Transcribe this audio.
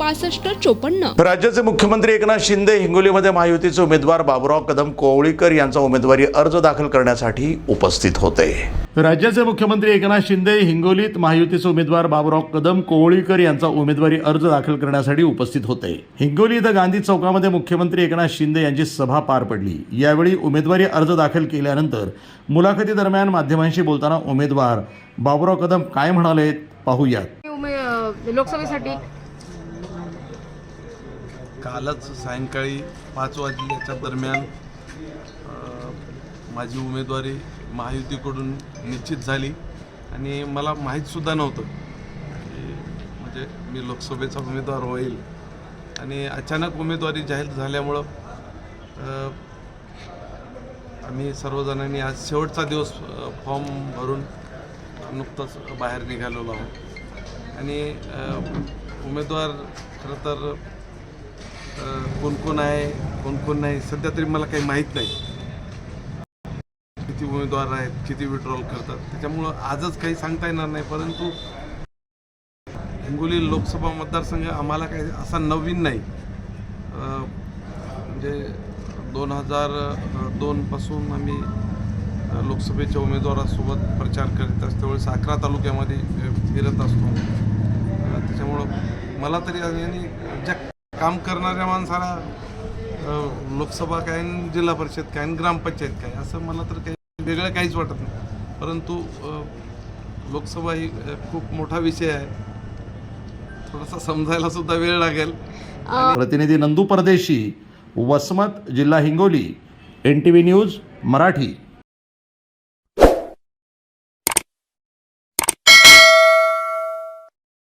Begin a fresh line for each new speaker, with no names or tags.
पासष्ट चोपन्न.
राज्याचे मुख्यमंत्री एकनाथ शिंदे हिंगोलीमध्ये महायुतीचे उमेदवार बाबुराव कदम कोवळीकर यांचा उमेदवारी अर्ज दाखल करण्यासाठी उपस्थित होते. राज्याचे मुख्यमंत्री एकनाथ शिंदे हिंगोलीत महायुतीचे उमेदवार बाबुराव कदम कोवळीकर यांचा उमेदवारी अर्ज दाखल करण्यासाठी उपस्थित होते. हिंगोली इथं गांधी चौकामध्ये मुख्यमंत्री एकनाथ शिंदे यांची सभा पार पडली. यावेळी उमेदवारी अर्ज दाखल केल्यानंतर मुलाखती दरम्यान माध्यमांशी बोलताना उमेदवार बाबुराव कदम काय म्हणाले पाहूयात.
लोकसभेसाठी
कालच सायंकाळी पाच वाजल्याच्या दरम्यान माझी उमेदवारी महायुतीकडून निश्चित झाली. आणि मला माहीतसुद्धा नव्हतं की म्हणजे मी लोकसभेचा उमेदवार होईल. आणि अचानक उमेदवारी जाहीर झाल्यामुळं आम्ही सर्वजणांनी आज शेवटचा दिवस फॉर्म भरून नुकतंच बाहेर निघालेलो आहोत. आणि उमेदवार खरं तर कोण कोण आहे कोण कोण नाही सध्या तरी मला काही माहीत नाही. किती उमेदवार आहेत किती विड्रॉल करतात त्याच्यामुळं आजच काही सांगता येणार नाही परंतु हिंगोली लोकसभा मतदारसंघ आम्हाला काही असा नवीन नाही. म्हणजे दोन हजार दोनपासून आम्ही लोकसभेच्या उमेदवारासोबत प्रचार करीत असतो त्यावेळेस अकरा तालुक्यामध्ये फिरत असतो. त्याच्यामुळं मला तरी आणि ज्या काम करणाऱ्या माणसाला लोकसभा काय जिल्हा परिषद काय ग्रामपंचायत काय असं मला तर काही वेगळं काहीच वाटत नाही. परंतु लोकसभा ही खूप मोठा विषय आहे. थोडासा समजायला सुद्धा वेळ लागेल.
प्रतिनिधी नंदू परदेशी वसमत जिल्हा Hingoli N T V news Marathi.